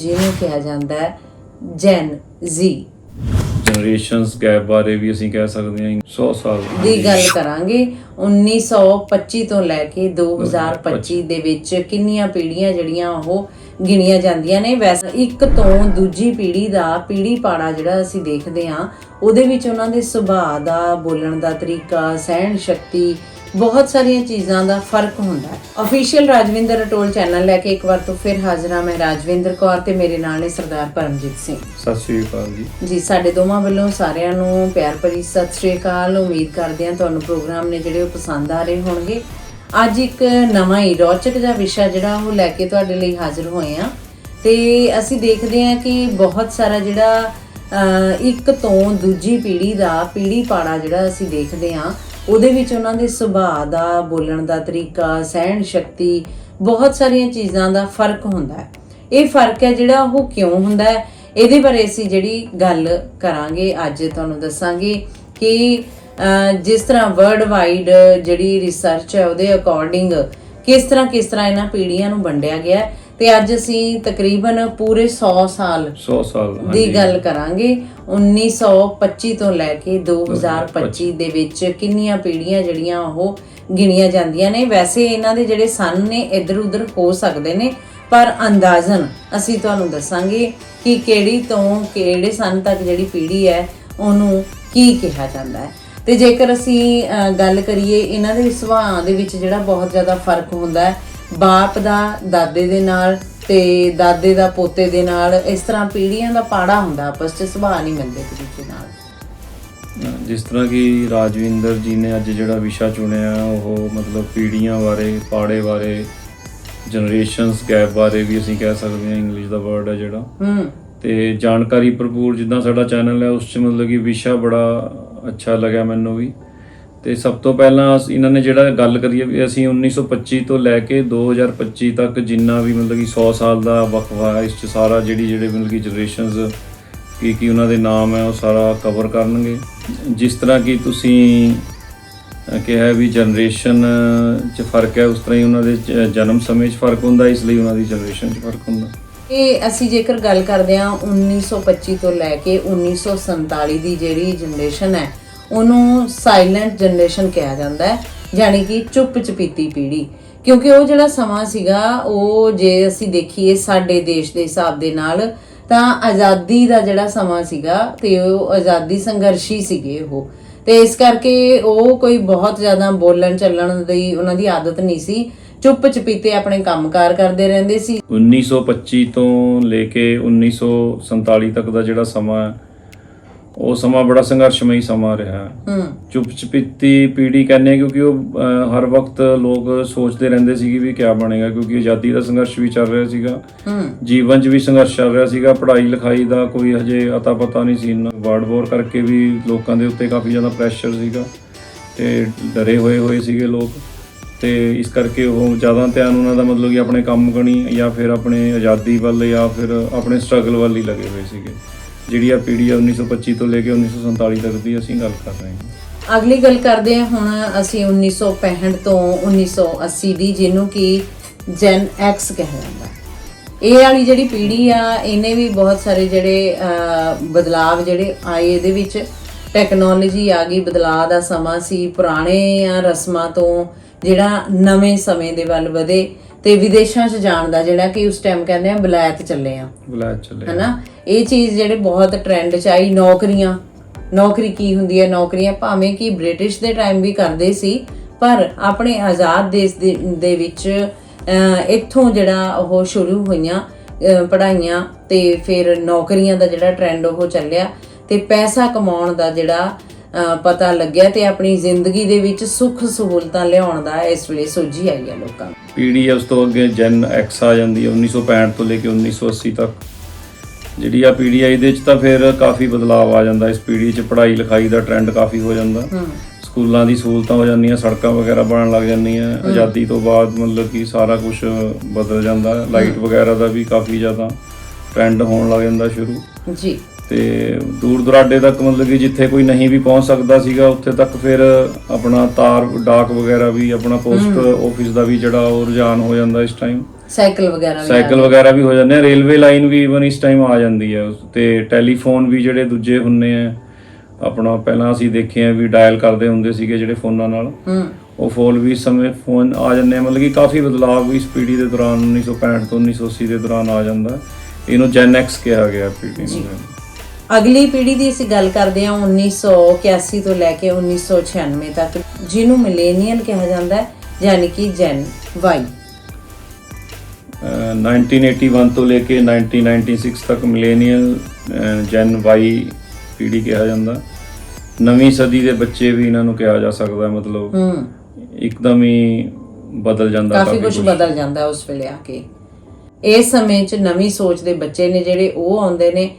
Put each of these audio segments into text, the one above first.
ਜਿਹਨੂੰ ਕਿਹਾ ਜਾਂਦਾ ਹੈ ਜੈਨ ਜ਼ੀ। ਜਨਰੇਸ਼ਨਸ ਗੈਪ ਬਾਰੇ ਵੀ ਅਸੀਂ ਕਹਿ ਸਕਦੇ ਹਾਂ 100 ਸਾਲ ਦੀ ਗੱਲ ਕਰਾਂਗੇ 1925 ਤੋਂ ਲੈ ਕੇ 2025 ਦੇ ਵਿੱਚ ਕਿੰਨੀਆਂ ਪੀੜ੍ਹੀਆਂ ਜਿਹੜੀਆਂ ਉਹ ਗਿਣੀਆਂ ਜਾਂਦੀਆਂ ਨੇ। ਵੈਸੇ ਇੱਕ ਤੋਂ ਦੂਜੀ ਪੀੜ੍ਹੀ ਦਾ ਪੀੜ੍ਹੀ ਪਾੜਾ ਜਿਹੜਾ ਅਸੀਂ ਦੇਖਦੇ ਹਾਂ ਉਹਦੇ ਵਿੱਚ ਉਹਨਾਂ ਦੇ ਸੁਭਾਅ ਦਾ ਬੋਲਣ ਦਾ ਤਰੀਕਾ ਸਹਿਣ ਸ਼ਕਤੀ ਬਹੁਤ ਸਾਰੀਆਂ ਚੀਜ਼ਾਂ ਦਾ ਫ਼ਰਕ ਹੁੰਦਾ ਹੈ। ਅਫੀਸ਼ੀਅਲ ਰਾਜਵਿੰਦਰ ਰਟੋਲ ਚੈਨਲ ਲੈ ਕੇ ਇੱਕ ਵਾਰ ਤੋਂ ਫਿਰ ਹਾਜ਼ਰ ਹਾਂ ਮੈਂ ਰਾਜਵਿੰਦਰ ਕੌਰ ਤੇ ਮੇਰੇ ਨਾਲ ਨੇ ਸਰਦਾਰ ਪਰਮਜੀਤ ਸਿੰਘ। ਸਤਿ ਸ੍ਰੀ ਅਕਾਲ ਜੀ। ਜੀ ਸਾਡੇ ਦੋਵਾਂ ਵੱਲੋਂ ਸਾਰਿਆਂ ਨੂੰ ਪਿਆਰ ਭਰੀ ਸਤਿ ਸ਼੍ਰੀ ਅਕਾਲ। ਉਮੀਦ ਕਰਦੇ ਹਾਂ ਤੁਹਾਨੂੰ ਪ੍ਰੋਗਰਾਮ ਨੇ ਜਿਹੜੇ ਉਹ ਪਸੰਦ ਆ ਰਹੇ ਹੋਣਗੇ। ਅੱਜ ਇੱਕ ਨਵਾਂ ਹੀ ਰੌਚਕ ਜਿਹਾ ਵਿਸ਼ਾ ਜਿਹੜਾ ਉਹ ਲੈ ਕੇ ਤੁਹਾਡੇ ਲਈ ਹਾਜ਼ਰ ਹੋਏ ਆ ਤੇ ਅਸੀਂ ਦੇਖਦੇ ਹਾਂ ਕਿ ਬਹੁਤ ਸਾਰਾ ਜਿਹੜਾ ਇੱਕ ਤੋਂ ਦੂਜੀ ਪੀੜ੍ਹੀ ਦਾ ਪੀੜ੍ਹੀ ਪਾੜਾ ਜਿਹੜਾ ਅਸੀਂ ਦੇਖਦੇ ਹਾਂ ਉਹਦੇ ਵਿੱਚ ਉਹਨਾਂ ਦੇ ਸੁਭਾਅ ਦਾ, ਬੋਲਣ ਦਾ ਤਰੀਕਾ, ਸਹਿਣ ਸ਼ਕਤੀ, ਬਹੁਤ ਸਾਰੀਆਂ ਚੀਜ਼ਾਂ ਦਾ ਫ਼ਰਕ ਹੁੰਦਾ ਹੈ। ਇਹ ਫ਼ਰਕ ਹੈ ਜਿਹੜਾ ਉਹ ਕਿਉਂ ਹੁੰਦਾ ਹੈ? ਇਹਦੇ ਬਾਰੇ ਅਸੀਂ ਜਿਹੜੀ ਗੱਲ ਕਰਾਂਗੇ, ਅੱਜ ਤੁਹਾਨੂੰ ਦੱਸਾਂਗੇ ਕਿ ਜਿਸ ਤਰ੍ਹਾਂ ਵਰਲਡ ਵਾਈਡ ਜਿਹੜੀ ਰਿਸਰਚ ਹੈ ਉਹਦੇ ਅਕੋਰਡਿੰਗ ਕਿਸ ਤਰ੍ਹਾਂ ਕਿਸ ਤਰ੍ਹਾਂ ਇਹਨਾਂ ਪੀੜ੍ਹੀਆਂ ਨੂੰ ਵੰਡਿਆ ਗਿਆ ਤੇ ਅੱਜ ਅਸੀਂ ਤਕਰੀਬਨ ਪੂਰੇ 100 ਸਾਲ 100 ਸਾਲ ਦੀ ਗੱਲ ਕਰਾਂਗੇ। 1925 ਤੋਂ ਲੈ ਕੇ 2025 ਦੇ ਵਿੱਚ ਕਿੰਨੀਆਂ ਪੀੜ੍ਹੀਆਂ ਜਿਹੜੀਆਂ ਉਹ ਗਿਣੀਆਂ ਜਾਂਦੀਆਂ ਨੇ। ਵੈਸੇ ਇਹਨਾਂ ਦੇ ਜਿਹੜੇ ਸਨ ਨੇ ਇੱਧਰ ਉੱਧਰ ਹੋ ਸਕਦੇ ਨੇ ਪਰ ਅੰਦਾਜ਼ਨ ਅਸੀਂ ਤੁਹਾਨੂੰ ਦੱਸਾਂਗੇ ਕਿ ਕਿਹੜੀ ਤੋਂ ਕਿਹੜੇ ਸਨ ਤੱਕ ਜਿਹੜੀ ਪੀੜ੍ਹੀ ਹੈ ਉਹਨੂੰ ਕੀ ਕਿਹਾ ਜਾਂਦਾ ਹੈ। ਤੇ ਜੇਕਰ ਅਸੀਂ ਗੱਲ ਕਰੀਏ ਇਹਨਾਂ ਦੇ ਸੁਭਾਅ ਦੇ ਵਿੱਚ ਜਿਹੜਾ ਬਹੁਤ ਜ਼ਿਆਦਾ ਫ਼ਰਕ ਹੁੰਦਾ ਹੈ ਬਾਪ ਦਾ ਦਾਦੇ ਦੇ ਨਾਲ ਤੇ ਦਾਦੇ ਦਾ ਪੋਤੇ ਦੇ ਨਾਲ ਇਸ ਤਰ੍ਹਾਂ ਪੀੜ੍ਹੀਆਂ ਦਾ ਪਾੜਾ ਹੁੰਦਾ ਆਪਸ 'ਚ ਸੁਭਾਅ ਨਹੀਂ ਮਿਲਦੇ ਇੱਕ ਦੂਜੇ ਨਾਲ। ਜਿਸ ਤਰ੍ਹਾਂ ਕਿ ਰਾਜਵਿੰਦਰ ਜੀ ਨੇ ਅੱਜ ਜਿਹੜਾ ਵਿਸ਼ਾ ਚੁਣਿਆ ਉਹ ਮਤਲਬ ਪੀੜ੍ਹੀਆਂ ਬਾਰੇ ਪਾੜੇ ਬਾਰੇ ਜਨਰੇਸ਼ਨਸ ਗੈਪ ਬਾਰੇ ਵੀ ਅਸੀਂ ਕਹਿ ਸਕਦੇ ਹਾਂ ਇੰਗਲਿਸ਼ ਦਾ ਵਰਡ ਹੈ ਜਿਹੜਾ। ਹੂੰ। ਤੇ ਜਾਣਕਾਰੀ ਭਰਪੂਰ ਜਿੱਦਾਂ ਸਾਡਾ ਚੈਨਲ ਹੈ ਉਸ 'ਚ ਮਤਲਬ ਕਿ ਵਿਸ਼ਾ ਬੜਾ ਅੱਛਾ ਲੱਗਿਆ ਮੈਨੂੰ ਵੀ। ਤੇ ਸਭ ਤੋਂ ਪਹਿਲਾਂ ਅਸ- ਇਹਨਾਂ ਨੇ ਜਿਹੜਾ ਗੱਲ ਕਰੀ ਹੈ ਵੀ ਅਸੀਂ 1925 ਤੋਂ ਲੈ ਕੇ 2025 ਤੱਕ ਜਿੰਨਾ ਵੀ ਮਤਲਬ ਕਿ 100 ਸਾਲ ਦਾ ਵਕਫਾ ਹੈ ਇਸ 'ਚ ਸਾਰਾ ਜਿਹੜੀ ਜਿਹੜੇ ਮਤਲਬ ਕਿ ਜਨਰੇਸ਼ਨਸ ਕੀ ਕੀ ਉਹਨਾਂ ਦੇ ਨਾਮ ਹੈ ਉਹ ਸਾਰਾ ਕਵਰ ਕਰਨਗੇ। ਜਿਸ ਤਰ੍ਹਾਂ ਕਿ ਤੁਸੀਂ ਅਹ, ਕਿਹਾ ਹੈ ਵੀ ਜਨਰੇਸ਼ਨ 'ਚ ਫ਼ਰਕ ਹੈ ਉਸ ਤਰ੍ਹਾਂ ਹੀ ਉਹਨਾਂ ਦੇ ਜ- ਜਨਮ ਸਮੇਂ 'ਚ ਫ਼ਰਕ ਹੁੰਦਾ ਇਸ ਲਈ ਉਹਨਾਂ ਦੀ ਜਨਰੇਸ਼ਨ 'ਚ ਫ਼ਰਕ ਹੁੰਦਾ। ਇਹ ਅਸੀਂ ਜੇਕਰ ਗੱਲ ਕਰਦੇ ਹਾਂ 1925 ਤੋਂ ਲੈ ਕੇ 1947 ਦੀ ਜਿਹੜੀ ਜਨਰੇਸ਼ਨ ਹੈ ਉਹਨੂੰ ਸਾਇਲੈਂਟ ਜਨਰੇਸ਼ਨ ਕਿਹਾ ਜਾਂਦਾ ਹੈ, ਯਾਨੀ ਕਿ ਚੁੱਪ ਚਪੀਤੀ ਪੀੜ੍ਹੀ। ਕਿਉਂਕਿ ਉਹ ਜਿਹੜਾ ਸਮਾਂ ਸੀਗਾ, ਉਹ ਜੇ ਅਸੀਂ ਦੇਖੀਏ ਸਾਡੇ ਦੇਸ਼ ਦੇ ਹਿਸਾਬ ਦੇ ਨਾਲ, ਤਾਂ ਆਜ਼ਾਦੀ ਦਾ ਜਿਹੜਾ ਸਮਾਂ ਸੀਗਾ, ਤੇ ਉਹ ਆਜ਼ਾਦੀ ਸੰਘਰਸ਼ੀ ਸੀਗੇ ਉਹ। ਤੇ ਇਸ ਕਰਕੇ ਉਹ ਕੋਈ ਬਹੁਤ ਜ਼ਿਆਦਾ ਬੋਲਣ ਚੱਲਣ ਦੀ ਉਹਨਾਂ ਦੀ ਆਦਤ ਨਹੀਂ ਸੀ। ਚੁੱਪ ਚਪੀਤੇ ਆਪਣੇ ਕੰਮਕਾਰ ਕਰਦੇ ਰਹਿੰਦੇ ਸੀ। 1925 ਤੋਂ ਲੈ ਕੇ 1947 ਤੱਕ ਦਾ ਜਿਹੜਾ ਸਮਾਂ ਉਹ ਸਮਾਂ ਬੜਾ ਸੰਘਰਸ਼ਮਈ ਸਮਾਂ ਰਿਹਾ। ਹੈ। ਹੂੰ ਚੁੱਪ ਚਪੀਤੀ ਪੀੜ੍ਹੀ ਕਹਿੰਦੇ ਕਿਉਂਕਿ ਉਹ ਅਹ, ਹਰ ਵਕਤ ਲੋਕ ਸੋਚਦੇ ਰਹਿੰਦੇ ਸੀਗੇ ਵੀ ਕੀ ਬਣੇਗਾ ਕਿਉਂਕਿ ਆਜ਼ਾਦੀ ਦਾ ਸੰਘਰਸ਼ ਵੀ ਚੱਲ ਰਿਹਾ ਸੀਗਾ। ਹੂੰ। ਜੀਵਨ 'ਚ ਵੀ ਸੰਘਰਸ਼ ਚੱਲ ਰਿਹਾ ਸੀਗਾ। ਪੜ੍ਹਾਈ ਲਿਖਾਈ ਦਾ ਕੋਈ ਹਜੇ ਅਤਾ ਪਤਾ ਨਹੀਂ ਸੀ। ਇੰਨਾ ਵਰਡ ਵਾਰ ਕਰਕੇ ਵੀ ਲੋਕਾਂ ਦੇ ਉੱਤੇ ਕਾਫੀ ਜ਼ਿਆਦਾ ਪ੍ਰੈਸ਼ਰ ਸੀਗਾ ਤੇ ਡਰੇ ਹੋਏ ਹੋਏ ਸੀਗੇ ਲੋਕ। ਤੇ ਇਸ ਕਰਕੇ ਉਹ ਜ਼ਿਆਦਾ ਧਿਆਨ ਉਹਨਾਂ ਦਾ ਮਤਲਬ ਕਿ ਆਪਣੇ ਕੰਮ ਕਣੀ ਜਾਂ ਫਿਰ ਆਪਣੇ ਆਜ਼ਾਦੀ ਵੱਲ ਜਾਂ ਫਿਰ ਆਪਣੇ ਸਟਰਗਲ ਵੱਲ ਹੀ ਲੱਗੇ ਹੋਏ ਸੀਗੇ। ਜਿਹੜੀ ਆ ਪੀੜ੍ਹੀ ਆ 1925 ਤੋਂ ਲੈ ਕੇ 1947 ਤੱਕ ਦੀ ਅਸੀਂ ਗੱਲ ਕਰ ਰਹੇ ਹਾਂ। ਅਗਲੀ ਗੱਲ ਕਰਦੇ ਹਾਂ, ਹੁਣ ਅਸੀਂ 1965 ਤੋਂ 1980 ਦੀ, ਜਿਹਨੂੰ ਕਿ ਜੈਨ ਐਕਸ ਕਿਹਾ ਜਾਂਦਾ ਇਹ ਵਾਲੀ ਜਿਹੜੀ ਪੀੜ੍ਹੀ ਆ, ਇਹਨੇ ਵੀ ਬਹੁਤ ਸਾਰੇ ਜਿਹੜੇ ਬਦਲਾਵ ਜਿਹੜੇ ਆਏ ਇਹਦੇ ਵਿੱਚ। ਟੈਕਨੋਲੋਜੀ ਆ ਗਈ, ਬਦਲਾਅ ਦਾ ਸਮਾਂ ਸੀ, ਪੁਰਾਣੇ ਰਸਮਾਂ ਤੋਂ ਜਿਹੜਾ ਨਵੇਂ ਸਮੇਂ ਦੇ ਵੱਲ ਵਧੇ। ਤੇ ਵਿਦੇਸ਼ਾਂ 'ਚ ਜਾਣ ਦਾ ਜਿਹੜਾ ਕਿ ਉਸ ਟਾਈਮ ਕਹਿੰਦੇ ਆ ਬਲੈਤ ਚੱਲੇ ਆ। ਬੁਲਾਇਆ ਚੱਲੇ ਹਨਾ? ਇਹ ਚੀਜ਼ ਜਿਹੜੇ ਬਹੁਤ ਟ੍ਰੈਂਡ ਚ ਆਈ ਨੌਕਰੀਆਂ। ਨੌਕਰੀ ਕੀ ਹੁੰਦੀ ਹੈ ਨੌਕਰੀਆਂ ਭਾਵੇਂ ਕਿ ਬ੍ਰਿਟਿਸ਼ ਦੇ ਟਾਈਮ ਵੀ ਕਰਦੇ ਸੀ ਪਰ ਆਪਣੇ ਆਜ਼ਾਦ ਦੇਸ਼ ਦੇ ਵਿੱਚ ਇੱਥੋਂ ਜਿਹੜਾ ਉਹ ਸ਼ੁਰੂ ਹੋਈਆਂ ਪੜ੍ਹਾਈਆਂ ਤੇ ਫਿਰ ਨੌਕਰੀਆਂ ਦਾ ਜਿਹੜਾ ਟ੍ਰੈਂਡ ਉਹ ਚੱਲਿਆ ਤੇ ਪੈਸਾ ਕਮਾਉਣ ਦਾ ਜਿਹੜਾ ਪਤਾ ਲੱਗਿਆ ਤੇ ਆਪਣੀ ਜ਼ਿੰਦਗੀ ਦੇ ਵਿੱਚ ਸੁੱਖ ਸਹੂਲਤਾਂ ਲਿਆਉਣ ਦਾ ਇਸ ਵੇਲੇ ਸੋਝੀ ਆਈ ਹੈ ਲੋਕਾਂ ਆ ਉਸ ਤੋਂ ਅੱਗੇ ਜੈਨ ਐਕਸ ਆ ਜਾਂਦੀ ਹੈ 1965 ਤੋਂ ਲੈ ਕੇ 1980 ਤੱਕ। ਜਿਹੜੀ ਆ ਪੀੜ੍ਹੀ ਆ ਇਹਦੇ ਚ ਤਾਂ ਫਿਰ ਕਾਫੀ ਬਦਲਾਅ ਆ ਜਾਂਦਾ। ਇਸ ਪੀੜ੍ਹੀ ਚ ਪੜ੍ਹਾਈ ਲਿਖਾਈ ਦਾ ਟ੍ਰੈਂਡ ਕਾਫੀ ਹੋ ਜਾਂਦਾ। ਸਕੂਲਾਂ ਦੀ ਸਹੂਲਤਾਂ ਹੋ ਜਾਂਦੀਆਂ ਸੜਕਾਂ ਵਗੈਰਾ ਬਣਨ ਲੱਗ ਜਾਂਦੀਆਂ। ਆਜ਼ਾਦੀ ਤੋਂ ਬਾਅਦ ਮਤਲਬ ਕਿ ਸਾਰਾ ਕੁਝ ਬਦਲ ਜਾਂਦਾ। ਲਾਈਟ ਵਗੈਰਾ ਦਾ ਵੀ ਕਾਫੀ ਜ਼ਿਆਦਾ ਟ੍ਰੈਂਡ ਹੋਣ ਲੱਗ ਜਾਂਦਾ ਸ਼ੁਰੂ। ਜੀ। ਤੇ ਦੂਰ ਦੁਰਾਡੇ ਤੱਕ ਮਤਲਬ ਕਿ ਜਿੱਥੇ ਕੋਈ ਨਹੀਂ ਵੀ ਪਹੁੰਚ ਸਕਦਾ ਸੀਗਾ ਉੱਥੇ ਤੱਕ ਫਿਰ ਆਪਣਾ ਤਾਰ ਡਾਕ ਵਗੈਰਾ ਵੀ ਆਪਣਾ ਪੋਸਟ ਆਫਿਸ ਦਾ ਵੀ ਜਿਹੜਾ ਉਹ ਰੁਝਾਨ ਹੋ ਜਾਂਦਾ ਇਸ ਟਾਈਮ ਸਾਈਕਲ ਵਗੈਰਾ ਵੀ ਸਾਈਕਲ ਵਗੈਰਾ ਵੀ ਹੋ ਜਾਂਦੇ ਆ ਰੇਲਵੇ ਲਾਈਨ ਵੀ ਇਵਨ ਇਸ ਟਾਈਮ ਆ ਜਾਂਦੀ ਹੈ ਤੇ ਟੈਲੀਫੋਨ ਵੀ ਜਿਹੜੇ ਦੂਜੇ ਹੁੰਨੇ ਆ ਆਪਣਾ ਪਹਿਲਾਂ ਅਸੀਂ ਦੇਖੇ ਆ ਵੀ ਡਾਇਲ ਕਰਦੇ ਹੁੰਦੇ ਸੀਗੇ ਜਿਹੜੇ ਫੋਨਾਂ ਨਾਲ। ਉਹ ਫੋਨ ਵੀ ਸਮੇਂ ਫੋਨ ਆ ਜਾਂਦੇ ਆ ਮਤਲਬ ਕਿ ਕਾਫੀ ਬਦਲਾਅ ਵੀ ਇਸ ਪੀੜ੍ਹੀ ਦੇ ਦੌਰਾਨ 1965 ਤੋਂ 1980 ਦੇ ਦੌਰਾਨ ਆ ਜਾਂਦਾ। ਇਹਨੂੰ ਜੈਨ ਐਕਸ ਕਿਹਾ ਗਿਆ ਪੀੜ੍ਹੀ ਨੂੰ ਅਗਲੀ ਪੀੜ੍ਹੀ ਦੀ ਅਸੀਂ ਗੱਲ ਕਰਦੇ ਹਾਂ 1981 ਤੋਂ ਲੈ ਕੇ 1996 ਤੱਕ ਜਿਹਨੂੰ ਮਿਲੇਨੀਅਲ ਕਿਹਾ ਜਾਂਦਾ ਹੈ ਯਾਨੀ ਕਿ ਜੈਨ ਵਾਈ ਅਹ 1981 ਤੋਂ ਲੈ ਕੇ 1996 ਤੱਕ ਮਿਲੇਨੀਅਲ ਜੈਨ ਵਾਈ ਪੀੜ੍ਹੀ ਕਿਹਾ ਜਾਂਦਾ। ਨਵੀਂ ਸਦੀ ਦੇ ਬੱਚੇ ਵੀ ਇਹਨਾਂ ਨੂੰ ਕਿਹਾ ਜਾ ਸਕਦਾ ਹੈ ਮਤਲਬ ਹੂੰ। ਇੱਕਦਮ ਹੀ ਬਦਲ ਜਾਂਦਾ ਕਾਫੀ ਕੁਝ। ਬਦਲ ਜਾਂਦਾ ਉਸ ਵੇਲੇ ਆ ਕੇ। ਇਸ ਸਮੇਂ 'ਚ ਨਵੀਂ ਸੋਚ ਦੇ ਬੱਚੇ ਨੇ ਜਿਹੜੇ ਉਹ ਆਉਂਦੇ ਨੇ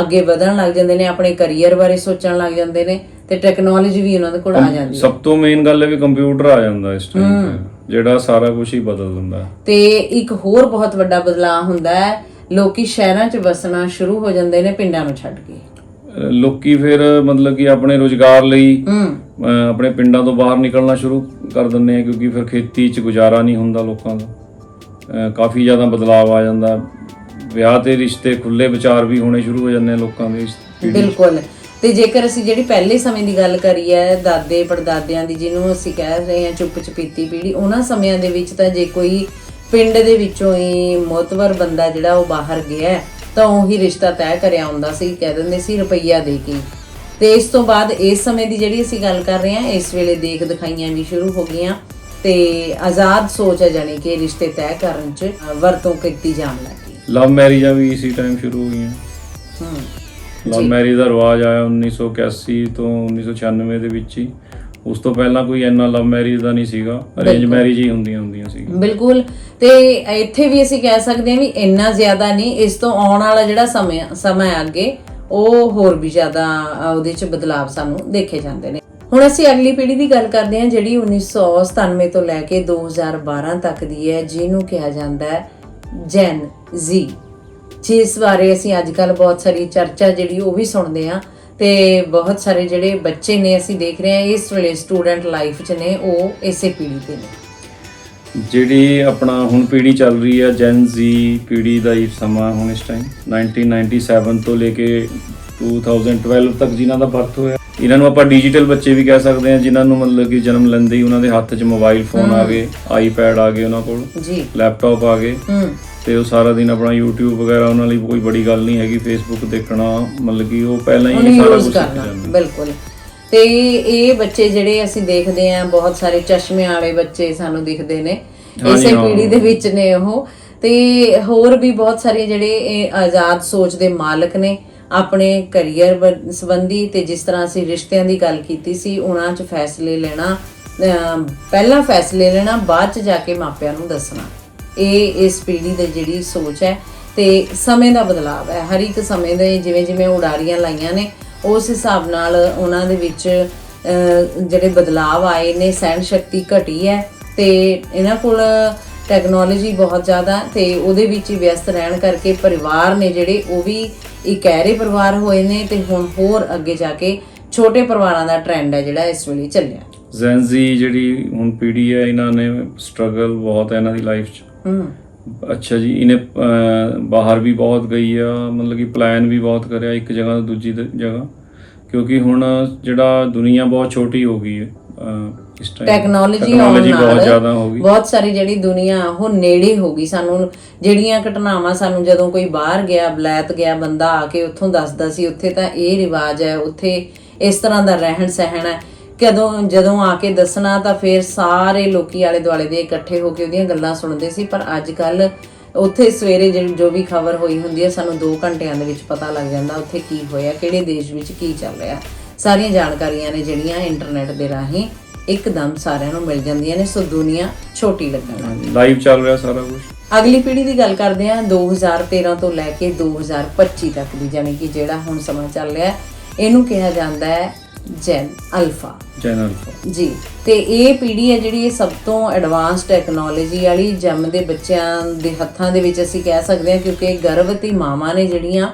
ਅੱਗੇ ਵਧਣ ਲੱਗ ਜਾਂਦੇ ਨੇ ਆਪਣੇ ਕੈਰੀਅਰ ਬਾਰੇ ਸੋਚਣ ਲੱਗ ਜਾਂਦੇ ਨੇ ਤੇ ਟੈਕਨੋਲੋਜੀ ਵੀ ਉਹਨਾਂ ਦੇ ਕੋਲ ਆ ਜਾਂਦੀ ਹੈ। ਸਭ ਤੋਂ ਮੇਨ ਗੱਲ ਹੈ ਵੀ ਕੰਪਿਊਟਰ ਆ ਜਾਂਦਾ ਇਸ ਟਾਈਮ ਤੇ ਜਿਹੜਾ ਸਾਰਾ ਕੁਝ ਹੀ ਬਦਲ ਦਿੰਦਾ ਤੇ ਇੱਕ ਹੋਰ ਬਹੁਤ ਵੱਡਾ ਬਦਲਾਅ ਹੁੰਦਾ ਹੈ ਲੋਕੀ ਸ਼ਹਿਰਾਂ 'ਚ ਵਸਣਾ ਸ਼ੁਰੂ ਹੋ ਜਾਂਦੇ ਨੇ ਪਿੰਡਾਂ ਨੂੰ ਛੱਡ ਕੇ। ਲੋਕੀ ਫਿਰ ਮਤਲਬ ਕਿ ਆਪਣੇ ਰੋਜ਼ਗਾਰ ਲਈ ਆਪਣੇ ਪਿੰਡਾਂ ਤੋਂ ਬਾਹਰ ਨਿਕਲਣਾ ਸ਼ੁਰੂ ਕਰ ਦਿੰਦੇ ਆ ਕਿਉਂਕਿ ਫਿਰ ਖੇਤੀ 'ਚ ਗੁਜ਼ਾਰਾ ਨਹੀਂ ਹੁੰਦਾ ਲੋਕਾਂ ਦਾ। ਕਾਫੀ ਜ਼ਿਆਦਾ ਬਦਲਾਅ ਆ ਜਾਂਦਾ। ਵਿਆਹ ਤੇ ਰਿਸ਼ਤੇ ਖੁੱਲੇ ਵਿਚਾਰ ਵੀ ਹੋਣੇ ਸ਼ੁਰੂ ਹੋ ਜਾਂਦੇ ਆ ਲੋਕਾਂ ਦੇ ਇਸ ਪੀੜ੍ਹੀ 'ਚ। ਬਿਲਕੁਲ। ਤੇ ਜੇਕਰ ਅਸੀਂ ਜਿਹੜੀ ਪਹਿਲੇ ਸਮੇਂ ਦੀ ਗੱਲ ਕਰੀਏ ਦਾਦੇ ਪੜਦਾਦਿਆਂ ਦੀ ਜਿਹਨੂੰ ਅਸੀਂ ਕਹਿ ਰਹੇ ਹਾਂ ਚੁੱਪ ਚਪੀਤੀ ਪੀੜ੍ਹੀ ਉਹਨਾਂ ਸਮਿਆਂ ਦੇ ਵਿੱਚ ਤਾਂ ਜੇ ਕੋਈ ਪਿੰਡ ਦੇ ਵਿੱਚੋਂ ਹੀ ਮੋਤਵਰ ਬੰਦਾ ਜਿਹੜਾ ਉਹ ਬਾਹਰ ਗਿਆ ਹੈ, ਤਾਂ ਉਹੀ ਰਿਸ਼ਤਾ ਤੈਅ ਕਰਿਆ ਹੁੰਦਾ ਸੀ ਕਹਿ ਦਿੰਦੇ ਸੀ ਰੁਪਈਆ ਦੇ ਕੇ। ਤੇ ਇਸ ਤੋਂ ਬਾਅਦ ਇਸ ਸਮੇਂ ਦੀ ਜਿਹੜੀ ਅਸੀਂ ਗੱਲ ਕਰ ਰਹੇ ਹਾਂ ਇਸ ਵੇਲੇ ਦੇਖ ਦਿਖਾਈਆਂ ਵੀ ਸ਼ੁਰੂ ਹੋ ਗਈਆਂ। ਤੇ ਆਜ਼ਾਦ ਸੋਚ ਹੈ ਜਾਣੀ ਕਿ ਰਿਸ਼ਤੇ ਤੈਅ ਕਰਨ 'ਚ ਵਰਤੋਂ ਕੀਤੀ ਜਾਣ ਲੱਗੀ। ਲਵ ਮੈਰਿਜਾਂ ਵੀ ਇਸੇ ਟਾਈਮ ਸ਼ੁਰੂ ਹੋਈਆਂ ਹੂੰ। ਲਵ ਮੈਰਿਜ ਦਾ ਰਿਵਾਜ ਆਇਆ 1981 ਤੋਂ 1996 ਦੇ ਵਿੱਚ ਹੀ। ਉਸ ਤੋਂ ਪਹਿਲਾਂ ਕੋਈ ਇੰਨਾ ਲਵ ਮੈਰਿਜ ਦਾ ਨਹੀਂ ਸੀਗਾ। ਅਰੇਂਜ ਮੈਰਿਜ ਹੀ ਹੁੰਦੀਆਂ ਹੁੰਦੀਆਂ ਸੀ ਬਿਲਕੁਲ। ਤੇ ਇੱਥੇ ਵੀ ਅਸੀਂ ਕਹਿ ਸਕਦੇ ਹਾਂ ਵੀ ਇੰਨਾ ਜ਼ਿਆਦਾ ਨਹੀਂ ਇਸ ਤੋਂ ਆਉਣ ਵਾਲਾ ਜਿਹੜਾ ਸਮਾਂ ਸਮਾਂ ਅੱਗੇ ਉਹ ਹੋਰ ਵੀ ਜ਼ਿਆਦਾ ਉਹਦੇ ਚ ਬਦਲਾਵ ਸਾਨੂੰ ਦੇਖੇ ਜਾਂਦੇ ਨੇ। ਹੁਣ ਅਸੀਂ ਅਗਲੀ ਪੀੜ੍ਹੀ ਦੀ ਗੱਲ ਕਰਦੇ ਹਾਂ ਜਿਹੜੀ 1997 ਤੋਂ ਲੈ ਕੇ 2012 ਤੱਕ ਦੀ ਹੈ ਜਿਹਨੂੰ ਕਿਹਾ ਜਾਂਦਾ ਹੈ ਜੈਨ ਜ਼ੀ। ਜਿਸ ਬਾਰੇ ਅਸੀਂ ਅੱਜ ਕੱਲ ਬਹੁਤ ਸਾਰੀ ਚਰਚਾ ਜਿਹੜੀ ਉਹ ਵੀ ਸੁਣਦੇ ਆ ਤੇ ਬਹੁਤ ਸਾਰੇ ਜਿਹੜੇ ਬੱਚੇ ਨੇ ਅਸੀਂ ਦੇਖ ਰਹੇ ਹਾਂ ਇਸ ਵੇਲੇ ਸਟੂਡੈਂਟ ਲਾਈਫ 'ਚ ਨੇ, ਉਹ ਇਸੇ ਪੀੜ੍ਹੀ ਦੇ ਨੇ। ਜਿਹੜੀ ਆਪਣਾ ਹੁਣ ਪੀੜ੍ਹੀ ਚੱਲ ਰਹੀ ਹੈ, ਜੈਨ ਜ਼ੀ ਪੀੜ੍ਹੀ ਦਾ ਹੀ ਸਮਾਂ ਹੁਣ ਇਸ ਟਾਈਮ 1997 ਤੋਂ ਲੈ ਕੇ 2012 ਤੱਕ ਜਿਨ੍ਹਾਂ ਦਾ ਬਰਥ ਹੋਇਆ। ਇਹਨਾਂ ਨੂੰ ਆਪਾਂ ਡਿਜੀਟਲ ਬੱਚੇ ਵੀ ਕਹਿ ਸਕਦੇ ਹਾਂ ਜਿਨ੍ਹਾਂ ਨੂੰ ਮਤਲਬ ਕਿ ਜਨਮ ਲੈਂਦੇ ਹੀ ਉਹਨਾਂ ਦੇ ਹੱਥ 'ਚ ਮੋਬਾਈਲ ਫੋਨ ਆ ਗਏ ਆਈਪੈਡ ਆ ਗਏ ਉਹਨਾਂ ਕੋਲ ਜੀ। ਲੈਪਟਾਪ ਆ ਗਏ। ਹੂੰ ਤੇ ਉਹ ਸਾਰਾ ਦਿਨ ਆਪਣਾ YouTube ਵਗੈਰਾ ਉਹਨਾਂ ਲਈ ਕੋਈ ਬੜੀ ਗੱਲ ਨਹੀਂ ਹੈਗੀ Facebook ਦੇਖਣਾ ਮਤਲਬ ਕਿ ਉਹ ਪਹਿਲਾਂ ਹੀ ਸਾਰਾ ਕੁਝ ਕਰਨਾ ਬਿਲਕੁਲ। ਤੇ ਇਹ ਬੱਚੇ ਜਿਹੜੇ ਅਸੀਂ ਦੇਖਦੇ ਆਂ ਬਹੁਤ ਸਾਰੇ ਚਸ਼ਮਿਆਂ ਵਾਲੇ ਬੱਚੇ ਸਾਨੂੰ ਦਿਖਦੇ ਨੇ। ਇਸੇ ਹਾਂ। ਪੀੜ੍ਹੀ ਦੇ ਵਿੱਚ ਨੇ ਉਹ। ਤੇ ਹੋਰ ਵੀ ਬਹੁਤ ਸਾਰੇ ਜਿਹੜੇ ਆਜ਼ਾਦ ਸੋਚ ਦੇ ਮਾਲਕ ਨੇ। ਆਪਣੇ ਕੈਰੀਅਰ ਸੰਬੰਧੀ ਤੇ ਜਿਸ ਤਰ੍ਹਾਂ ਅਸੀਂ ਰਿਸ਼ਤਿਆਂ ਦੀ ਗੱਲ ਕੀਤੀ ਸੀ, ਉਹਨਾਂ 'ਚ ਫੈਸਲੇ ਲੈਣਾ ਪਹਿਲਾਂ ਫੈਸਲੇ ਲੈਣਾ, ਬਾਅਦ 'ਚ ਜਾ ਕੇ ਮਾਪਿਆਂ ਨੂੰ ਦੱਸਣਾ। ਇਹ, ਇਸ ਪੀੜ੍ਹੀ ਦੀ ਜਿਹੜੀ ਸੋਚ ਹੈ ਤੇ ਸਮੇਂ ਦਾ ਬਦਲਾਅ ਹੈ। ਹਰ ਇੱਕ ਸਮੇਂ ਦੇ ਜਿਵੇਂ ਜਿਵੇਂ ਉਡਾਰੀਆਂ ਲਾਈਆਂ ਨੇ, ਉਸ ਹਿਸਾਬ ਨਾਲ ਉਹਨਾਂ ਦੇ ਵਿੱਚ ਜਿਹੜੇ ਬਦਲਾਅ ਆਏ ਨੇ, ਸਹਿਣ ਸ਼ਕਤੀ ਘਟੀ ਹੈ ਤੇ ਇਹਨਾਂ ਕੋਲ ਟੈਕਨੋਲੋਜੀ ਬਹੁਤ ਜ਼ਿਆਦਾ ਤੇ ਉਹਦੇ ਵਿੱਚ ਹੀ ਵਿਅਸਤ ਰਹਿਣ ਕਰਕੇ ਪਰਿਵਾਰ ਨੇ ਜਿਹੜੇ ਉਹ ਵੀ ਇਕਹਿਰੇ ਪਰਿਵਾਰ ਹੋਏ ਨੇ ਤੇ ਹੁਣ ਹੋਰ ਅੱਗੇ ਜਾ ਕੇ ਛੋਟੇ ਪਰਿਵਾਰਾਂ ਦਾ ਟ੍ਰੈਂਡ ਹੈ ਜਿਹੜਾ ਇਸ ਵੇਲੇ ਚੱਲਿਆ। ਜ਼ੈਨਜ਼ੀ ਜਿਹੜੀ ਹੁਣ ਪੀੜ੍ਹੀ ਹੈ ਇਹਨਾਂ ਨੇ ਸਟਰਗਲ ਬਹੁਤ ਹੈ ਇਹਨਾਂ ਦੀ ਲਾਈਫ 'ਚ। ਹੂੰ। ਅੱਛਾ ਜੀ ਇਹਨੇ ਬਾਹਰ ਵੀ ਬਹੁਤ ਗਈ ਆ ਮਤਲਬ ਕਿ ਪਲਾਨ ਵੀ ਬਹੁਤ ਕਰਿਆ ਇੱਕ ਜਗ੍ਹਾ ਤੋਂ ਦੂਜੀ ਜਗ੍ਹਾ। ਕਿਉਂਕਿ ਹੁਣ ਜਿਹੜਾ ਦੁਨੀਆ ਬਹੁਤ ਛੋਟੀ ਹੋ ਗਈ ਹੈ ਇਸ ਟੈਕਨੋਲੋਜੀ ਆਉਣ Technology ਬਹੁਤ ਨਾਲ ਜ਼ਿਆਦਾ ਹੋ ਗਈ। ਬਹੁਤ ਸਾਰੀ ਜਿਹੜੀ ਦੁਨੀਆ ਉਹ ਨੇੜੇ ਹੋ ਗਈ ਸਾਨੂੰ। ਜਿਹੜੀਆਂ ਘਟਨਾਵਾਂ ਸਾਨੂੰ ਜਦੋਂ ਕੋਈ ਬਾਹਰ ਗਿਆ ਬਲੈਤ ਗਿਆ ਬੰਦਾ ਆ ਕੇ ਉੱਥੋਂ ਦੱਸਦਾ ਸੀ ਉੱਥੇ ਤਾਂ ਇਹ ਰਿਵਾਜ ਹੈ ਉੱਥੇ ਇਸ ਤਰ੍ਹਾਂ ਦਾ ਰਹਿਣ ਸਹਿਣ ਹੈ। ਕਦੋਂ ਜਦੋਂ ਆ ਕੇ ਦੱਸਣਾ ਤਾਂ ਫਿਰ ਸਾਰੇ ਲੋਕੀ ਆਲੇ ਦੁਆਲੇ ਦੇ ਇਕੱਠੇ ਹੋ ਕੇ ਉਹਦੀਆਂ ਗੱਲਾਂ ਸੁਣਦੇ ਸੀ ਪਰ ਅੱਜ ਕੱਲ ਉੱਥੇ ਸਵੇਰੇ ਜਿਹੜੀ- ਜੋ ਵੀ ਖਬਰ ਹੋਈ ਹੁੰਦੀ ਹੈ ਸਾਨੂੰ 2 ਘੰਟਿਆਂ ਦੇ ਵਿੱਚ ਪਤਾ ਲੱਗ ਜਾਂਦਾ ਉੱਥੇ ਕੀ ਹੋਇਆ ਕਿਹੜੇ ਦੇਸ਼ ਵਿੱਚ ਕੀ ਚੱਲ ਰਿਹਾ। ਸਾਰੀਆਂ ਜਾਣਕਾਰੀਆਂ ਨੇ ਜਿਹੜੀਆਂ ਇੰਟਰਨੈਟ ਦੇ ਰਾਹੀਂ। ਇੱਕਦਮ ਸਾਰਿਆਂ ਨੂੰ ਮਿਲ ਜਾਂਦੀਆਂ ਨੇ ਸੋ ਦੁਨੀਆ ਛੋਟੀ ਲੱਗਣ ਲੱਗ ਲਾਈਵ ਚੱਲ ਰਿਹਾ ਸਾਰਾ ਕੁਝ ਅਗਲੀ ਪੀੜ੍ਹੀ ਦੀ ਗੱਲ ਕਰਦੇ ਹਾਂ 2013 ਤੋਂ ਲੈ ਕੇ 2025 ਤੱਕ ਦੀ ਯਾਨੀ ਕਿ ਜਿਹੜਾ ਹੁਣ ਸਮਾਂ ਚੱਲ ਰਿਹਾ ਇਹਨੂੰ ਕਿਹਾ ਜਾਂਦਾ ਹੈ ਜੈਨ ਅਲਫਾ। ਚੈਨਲ ਜੀ ਤੇ ਇਹ ਪੀੜ੍ਹੀ ਹੈ ਜਿਹੜੀ ਇਹ ਸਭ ਤੋਂ ਐਡਵਾਂਸ ਟੈਕਨੋਲੋਜੀ ਵਾਲੀ ਜੰਮਦੇ ਬੱਚਿਆਂ ਦੇ ਹੱਥਾਂ ਦੇ ਵਿੱਚ ਅਸੀਂ ਕਹਿ ਸਕਦੇ ਹਾਂ ਕਿਉਂਕਿ ਗਰਭਵਤੀ ਮਾਵਾਂ ਨੇ ਜਿਹੜੀਆਂ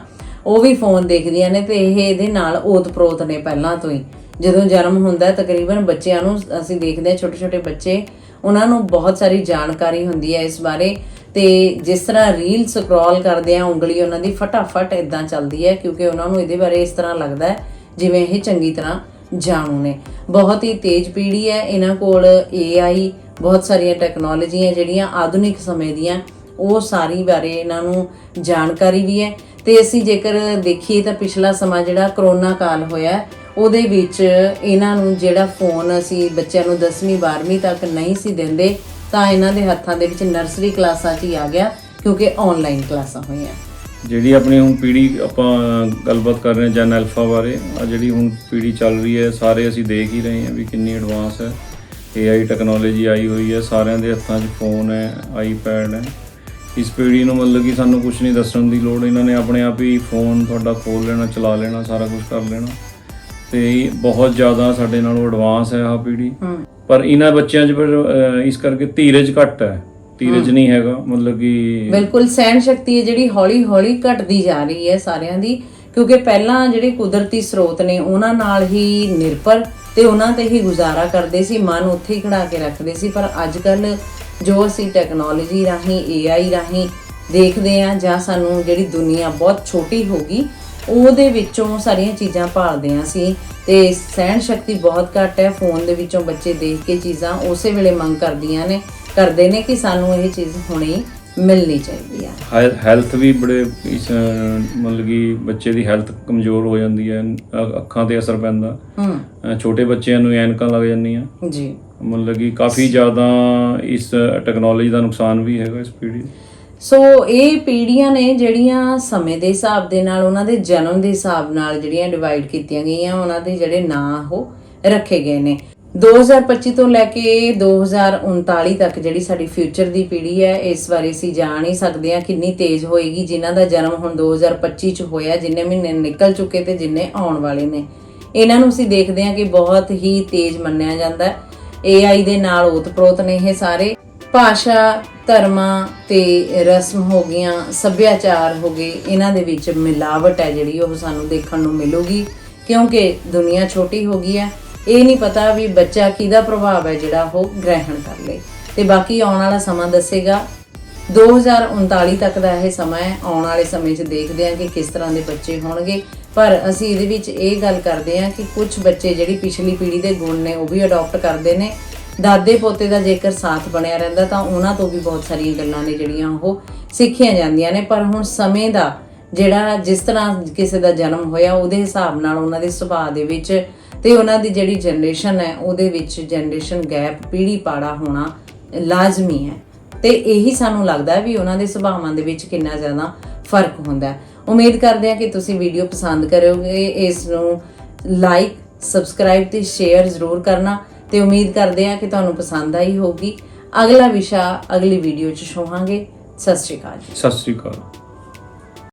ਉਹ ਵੀ ਫੋਨ ਦੇਖਦੀਆਂ ਨੇ ਤੇ ਇਹ ਇਹਦੇ ਨਾਲ ਓਤ-ਪ੍ਰੋਤ ਨੇ ਪਹਿਲਾਂ ਤੋਂ ਹੀ। ਜਦੋਂ ਜਨਮ ਹੁੰਦਾ ਤਕਰੀਬਨ ਬੱਚਿਆਂ ਨੂੰ ਅਸੀਂ ਦੇਖਦੇ ਹਾਂ ਛੋਟੇ-ਛੋਟੇ ਬੱਚੇ, ਉਹਨਾਂ ਨੂੰ ਬਹੁਤ ਸਾਰੀ ਜਾਣਕਾਰੀ ਹੁੰਦੀ ਹੈ ਇਸ ਬਾਰੇ। ਤੇ ਜਿਸ ਤਰ੍ਹਾਂ ਰੀਲ ਸਕਰੋਲ ਕਰਦੇ ਆ ਉਂਗਲੀ ਉਹਨਾਂ ਦੀ ਫਟਾਫਟ ਇਦਾਂ ਚੱਲਦੀ ਹੈ, ਕਿਉਂਕਿ ਉਹਨਾਂ ਨੂੰ ਇਹਦੇ ਬਾਰੇ ਇਸ ਤਰ੍ਹਾਂ ਲੱਗਦਾ ਹੈ, ਜਿਵੇਂ ਇਹ ਚੰਗੀ ਤਰ੍ਹਾਂ ਜਾਣੂ ਨੇ। ਬਹੁਤ ਹੀ ਤੇਜ਼ ਪੀੜ੍ਹੀ ਹੈ, ਇਹਨਾਂ ਕੋਲ AI ਬਹੁਤ ਸਾਰੀਆਂ ਟੈਕਨੋਲੋਜੀਆਂ ਜਿਹੜੀਆਂ ਆਧੁਨਿਕ ਸਮੇਂ ਦੀਆਂ, ਉਹ ਸਾਰੀ ਬਾਰੇ ਇਹਨਾਂ ਨੂੰ ਜਾਣਕਾਰੀ ਵੀ ਹੈ। ਤੇ ਅਸੀਂ ਜੇਕਰ ਦੇਖੀਏ ਤਾਂ ਪਿਛਲਾ ਸਮਾਂ ਜਿਹੜਾ ਕਰੋਨਾ ਕਾਲ ਹੋਇਆ ਉਹਦੇ ਵਿੱਚ ਇਹਨਾਂ ਨੂੰ ਜਿਹੜਾ ਫੋਨ ਅਸੀਂ ਬੱਚਿਆਂ ਨੂੰ 10ਵੀਂ 12ਵੀਂ ਤੱਕ ਨਹੀਂ ਸੀ ਦਿੰਦੇ, ਤਾਂ ਇਹਨਾਂ ਦੇ ਹੱਥਾਂ ਦੇ ਵਿੱਚ ਨਰਸਰੀ ਕਲਾਸਾਂ 'ਚ ਹੀ ਆ ਗਿਆ, ਕਿਉਂਕਿ ਆਨਲਾਈਨ ਕਲਾਸਾਂ ਹੋਈਆਂ। ਜਿਹੜੀ ਆਪਣੀ ਹੁਣ ਪੀੜ੍ਹੀ ਆਪਾਂ ਗੱਲਬਾਤ ਕਰ ਰਹੇ ਹਾਂ ਜਨ ਅਲਫਾ ਬਾਰੇ, ਆ ਜਿਹੜੀ ਹੁਣ ਪੀੜ੍ਹੀ ਚੱਲ ਰਹੀ ਹੈ, ਸਾਰੇ ਅਸੀਂ ਦੇਖ ਹੀ ਰਹੇ ਹਾਂ ਵੀ ਕਿੰਨੀ ਐਡਵਾਂਸ ਹੈ। AI ਟੈਕਨੋਲੋਜੀ ਆਈ ਹੋਈ ਹੈ, ਸਾਰਿਆਂ ਦੇ ਹੱਥਾਂ 'ਚ ਫੋਨ ਹੈ ਆਈਪੈਡ ਹੈ। ਇਸ ਪੀੜ੍ਹੀ ਨੂੰ ਮਤਲਬ ਕਿ ਸਾਨੂੰ ਕੁਝ ਨਹੀਂ ਦੱਸਣ ਦੀ ਲੋੜ, ਇਹਨਾਂ ਨੇ ਆਪਣੇ ਆਪ ਹੀ ਫੋਨ ਤੁਹਾਡਾ ਖੋਲ ਲੈਣਾ, ਚਲਾ ਲੈਣਾ, ਸਾਰਾ ਕੁਝ ਕਰ ਲੈਣਾ। ਤੇ ਬਹੁਤ ਜ਼ਿਆਦਾ ਸਾਡੇ ਨਾਲੋਂ ਐਡਵਾਂਸ ਹੈ ਆਹ ਪੀੜ੍ਹੀ। ਪਰ ਇਹਨਾਂ ਬੱਚਿਆਂ 'ਚ ਫਿਰ ਇਸ ਕਰਕੇ ਧੀਰਜ ਘੱਟ ਹੈ। ਧੀਰਜ ਨਹੀਂ ਹੈਗਾ ਮਤਲਬ ਕਿ ਬਿਲਕੁਲ ਸਹਿਣ ਸ਼ਕਤੀ ਹੈ ਜਿਹੜੀ ਹੌਲੀ ਹੌਲੀ ਘਟਦੀ ਜਾ ਰਹੀ ਹੈ ਸਾਰਿਆਂ ਦੀ ਕਿਉਂਕਿ ਪਹਿਲਾਂ ਜਿਹੜੇ ਕੁਦਰਤੀ ਸਰੋਤ ਨੇ ਉਹਨਾਂ ਨਾਲ ਹੀ ਨਿਰਭਰ ਤੇ ਉਹਨਾਂ ਤੇ ਹੀ ਗੁਜ਼ਾਰਾ ਕਰਦੇ ਸੀ ਮਨ ਉੱਥੇ ਹੀ ਖੜਾ ਕੇ ਰੱਖਦੇ ਸੀ। ਪਰ ਅੱਜ ਕੱਲ ਜੋ ਅਸੀਂ ਟੈਕਨੋਲੋਜੀ ਰਾਹੀਂ AI ਰਾਹੀਂ ਦੇਖਦੇ ਆ ਜਾਂ ਸਾਨੂੰ ਜਿਹੜੀ ਦੁਨੀਆ ਬਹੁਤ ਛੋਟੀ ਹੋ ਗਈ ਉਹਦੇ ਵਿੱਚੋਂ ਸਾਰੀਆਂ ਚੀਜ਼ਾਂ ਭਾਲਦੇ ਆ ਸੀ ਤੇ ਸਹਿਣ ਸ਼ਕਤੀ ਬਹੁਤ ਘੱਟ ਹੈ। ਫੋਨ ਦੇ ਵਿੱਚੋਂ ਬੱਚੇ ਦੇਖ ਕੇ ਚੀਜ਼ਾਂ ਉਸੇ ਵੇਲੇ ਮੰਗ ਕਰਦੀਆਂ ਨੇ ਕਰਦੇ ਨੇ ਕਿ ਸਾਨੂੰ ਇਹ ਚੀਜ਼ ਹੁਣੇ ਮਿਲਣੀ ਚਾਹੀਦੀ ਆ। ਹੈਲਥ ਵੀ ਬੜੇ ਮਤਲਬ ਕਿ ਬੱਚੇ ਦੀ ਹੈਲਥ ਕਮਜ਼ੋਰ ਹੋ ਜਾਂਦੀ ਹੈ ਅੱਖਾਂ ਤੇ ਅਸਰ ਪੈਂਦਾ। ਹੂੰ। ਛੋਟੇ ਬੱਚਿਆਂ ਨੂੰ ਐਨਕਾਂ ਲੱਗ ਜਾਂਦੀਆਂ। ਜੀ। ਮਤਲਬ ਕਿ ਕਾਫੀ ਜ਼ਿਆਦਾ ਇਸ ਟੈਕਨੋਲੋਜੀ ਦਾ ਨੁਕਸਾਨ ਵੀ ਹੈਗਾ ਇਸ ਪੀੜ੍ਹੀ। ਸੋ ਇਹ ਪੀੜ੍ਹੀਆਂ ਨੇ ਜਿਹੜੀਆਂ ਸਮੇਂ ਦੇ ਹਿਸਾਬ ਦੇ ਨਾਲ, ਉਹਨਾਂ ਦੇ ਜਨਮ ਦੇ ਹਿਸਾਬ ਨਾਲ ਜਿਹੜੀਆਂ ਡਿਵਾਈਡ ਕੀਤੀਆਂ ਗਈਆਂ, ਉਹਨਾਂ ਦੇ ਜਿਹੜੇ ਨਾਂ ਉਹ ਰੱਖੇ ਗਏ ਨੇ। 2025 ਤੋਂ ਲੈ ਕੇ 2039 ਤੱਕ ਜਿਹੜੀ ਸਾਡੀ ਫਿਊਚਰ ਦੀ ਪੀੜ੍ਹੀ ਹੈ, ਇਸ ਬਾਰੇ ਅਸੀਂ ਜਾਣ ਹੀ ਸਕਦੇ ਹਾਂ ਕਿੰਨੀ ਤੇਜ਼ ਹੋਏਗੀ। ਜਿਨ੍ਹਾਂ ਦਾ ਜਨਮ ਹੁਣ 2025 ਚ ਹੋਇਆ, ਜਿੰਨੇ ਮਹੀਨੇ ਨਿਕਲ ਚੁੱਕੇ ਤੇ ਜਿੰਨੇ ਆਉਣ ਵਾਲੇ ਨੇ। ਇਹਨਾਂ ਨੂੰ ਅਸੀਂ ਦੇਖਦੇ ਹਾਂ ਕਿ ਬਹੁਤ ਹੀ ਤੇਜ਼ ਮੰਨਿਆ ਜਾਂਦਾ ਹੈ। AI ਦੇ ਨਾਲ ਓਤਪ੍ਰੋਤ ਨੇ ਇਹ ਸਾਰੇ। ਭਾਸ਼ਾ, ਧਰਮਾਂ ਤੇ ਰਸਮ ਹੋ ਗਈਆਂ, ਸੱਭਿਆਚਾਰ ਹੋ ਗਏ, ਇਹਨਾਂ ਦੇ ਵਿੱਚ ਮਿਲਾਵਟ ਹੈ ਜਿਹੜੀ ਉਹ ਸਾਨੂੰ ਦੇਖਣ ਨੂੰ ਮਿਲੂਗੀ, ਕਿਉਂਕਿ ਦੁਨੀਆ ਛੋਟੀ ਹੋ ਗਈ ਹੈ। ਇਹ ਨਹੀਂ ਪਤਾ ਵੀ ਬੱਚਾ ਕਿਹਦਾ ਪ੍ਰਭਾਵ ਹੈ ਜਿਹੜਾ ਉਹ ਗ੍ਰਹਿਣ ਕਰ ਲੇ। ਤੇ ਬਾਕੀ ਆਉਣ ਵਾਲਾ ਸਮਾਂ ਦੱਸੇਗਾ। 2039 ਤੱਕ ਦਾ ਇਹ ਸਮਾਂ ਹੈ। ਆਉਣ ਵਾਲੇ ਸਮੇਂ 'ਚ ਦੇਖਦੇ ਹਾਂ ਕਿ ਕਿਸ ਤਰ੍ਹਾਂ ਦੇ ਬੱਚੇ ਹੋਣਗੇ। ਪਰ ਅਸੀਂ ਇਹਦੇ ਵਿੱਚ ਇਹ ਗੱਲ ਕਰਦੇ ਹਾਂ ਕਿ ਕੁਝ ਬੱਚੇ ਜਿਹੜੀ ਪਿਛਲੀ ਪੀੜ੍ਹੀ ਦੇ ਗੁਣ ਨੇ ਉਹ ਵੀ ਅਡਾਪਟ ਕਰਦੇ ਨੇ। ਦਾਦੇ ਪੋਤੇ ਦਾ ਜੇਕਰ ਸਾਥ ਬਣਿਆ ਰਹਿੰਦਾ ਤਾਂ ਉਹਨਾਂ ਤੋਂ ਵੀ ਬਹੁਤ ਸਾਰੀਆਂ ਗੱਲਾਂ ਨੇ ਜਿਹੜੀਆਂ ਉਹ ਸਿੱਖੀਆਂ ਜਾਂਦੀਆਂ ਨੇ, ਪਰ ਹੁਣ ਸਮੇਂ ਦਾ ਜਿਹੜਾ ਜਿਸ ਤਰ੍ਹਾਂ ਕਿਸੇ ਦਾ ਜਨਮ ਹੋਇਆ ਉਹਦੇ ਹਿਸਾਬ ਨਾਲ ਉਹਨਾਂ ਦੇ ਸੁਭਾਅ ਦੇ ਵਿੱਚ ਤੇ ਉਹਨਾਂ ਦੀ ਜਿਹੜੀ ਜਨਰੇਸ਼ਨ ਹੈ ਉਹਦੇ ਵਿੱਚ ਜਨਰੇਸ਼ਨ ਗੈਪ ਪੀੜ੍ਹੀ ਪਾੜਾ ਹੋਣਾ ਲਾਜ਼ਮੀ ਹੈ। ਤੇ ਇਹੀ ਸਾਨੂੰ ਲੱਗਦਾ ਵੀ ਉਹਨਾਂ ਦੇ ਸੁਭਾਵਾਂ ਦੇ ਵਿੱਚ ਕਿੰਨਾ ਜ਼ਿਆਦਾ ਫ਼ਰਕ ਹੁੰਦਾ ਹੈ। ਉਮੀਦ ਕਰਦੇ ਹਾਂ ਕਿ ਤੁਸੀਂ ਵੀਡੀਓ ਪਸੰਦ ਕਰੋਗੇ, ਇਸ ਨੂੰ ਲਾਈਕ ਸਬਸਕ੍ਰਾਈਬ ਤੇ ਸ਼ੇਅਰ ਜ਼ਰੂਰ ਕਰਨਾ। ਤੇ ਉਮੀਦ ਕਰਦੇ ਹਾਂ ਕਿ ਤੁਹਾਨੂੰ ਪਸੰਦ ਆਈ ਹੋਊਗੀ। ਅਗਲਾ ਵਿਸ਼ਾ ਅਗਲੀ ਵੀਡੀਓ 'ਚ ਛੋਹਾਂਗੇ ਸਤਿ ਸ਼੍ਰੀ ਅਕਾਲ ਜੀ। ਸਤਿ ਸ੍ਰੀ ਅਕਾਲ।